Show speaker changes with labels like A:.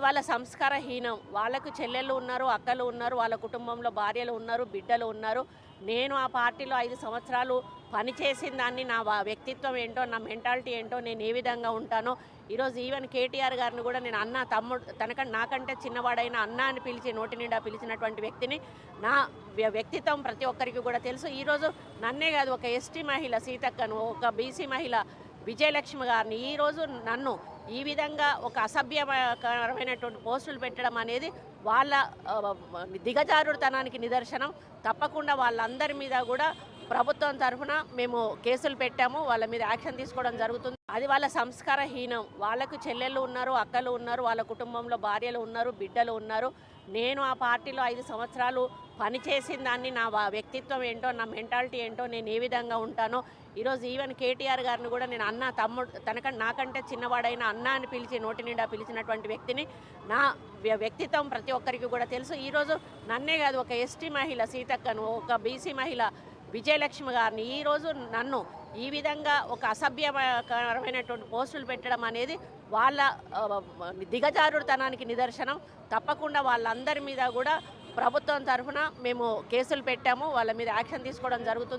A: అది వాళ్ళ సంస్కారహీనం. వాళ్ళకు చెల్లెళ్ళు ఉన్నారు అక్కలు ఉన్నారు వాళ్ళ కుటుంబంలో భార్యలు ఉన్నారు బిడ్డలు ఉన్నారు. నేను ఆ పార్టీలో ఐదు సంవత్సరాలు పనిచేసిన దాన్ని నా వ్యక్తిత్వం ఏంటో నా మెంటాలిటీ ఏంటో నేను ఏ విధంగా ఉంటానో ఈరోజు ఈవెన్ కేటీఆర్ గారిని కూడా నేను అన్న తమ్ముడు తనకంటే నాకంటే చిన్నవాడైన అన్న అని పిలిచి నోటి నిండా పిలిచినటువంటి వ్యక్తిని నా వ్య- వ్యక్తిత్వం ప్రతి ఒక్కరికి కూడా తెలుసు. ఈరోజు నన్నే కాదు ఒక ఎస్టీ మహిళ సీతక్కను ఒక బీసీ మహిళ విజయలక్ష్మి గారిని ఈరోజు నన్ను ఈ విధంగా ఒక అసభ్యకరమైనటువంటి పోస్టులు పెట్టడం అనేది వాళ్ళ దిగజారుడుతనానికి నిదర్శనం. తప్పకుండా వాళ్ళందరి మీద కూడా ప్రభుత్వం తరఫున మేము కేసులు పెట్టాము వాళ్ళ మీద యాక్షన్ తీసుకోవడం జరుగుతుంది. అది వాళ్ళ సంస్కారహీనం. వాళ్ళకు చెల్లెళ్ళు ఉన్నారు అక్కలు ఉన్నారు వాళ్ళ కుటుంబంలో భార్యలు ఉన్నారు బిడ్డలు ఉన్నారు. నేను ఆ పార్టీలో ఐదు సంవత్సరాలు పనిచేసిన దాన్ని నా వ్యక్తిత్వం ఏంటో నా మెంటాలిటీ ఏంటో నేను ఏ విధంగా ఉంటానో ఈరోజు ఈవెన్ కేటీఆర్ గారిని కూడా నేను అన్న తమ్ముడు తనకంటే నాకంటే చిన్నవాడైన అన్న అని పిలిచి నోటి నిండా పిలిచినటువంటి వ్యక్తిని నా వ్య- వ్యక్తిత్వం ప్రతి ఒక్కరికి కూడా తెలుసు. ఈరోజు నన్నే కాదు ఒక ఎస్టీ మహిళ సీతక్కను ఒక బీసీ మహిళ విజయలక్ష్మి గారిని ఈరోజు నన్ను ఈ విధంగా ఒక అసభ్యకరమైనటువంటి పోస్టులు పెట్టడం అనేది వాళ్ళ దిగజారుడుతనానికి నిదర్శనం. తప్పకుండా వాళ్ళందరి మీద కూడా ప్రభుత్వం తరఫున మేము కేసులు పెట్టాము వాళ్ళ మీద యాక్షన్ తీసుకోవడం జరుగుతుంది.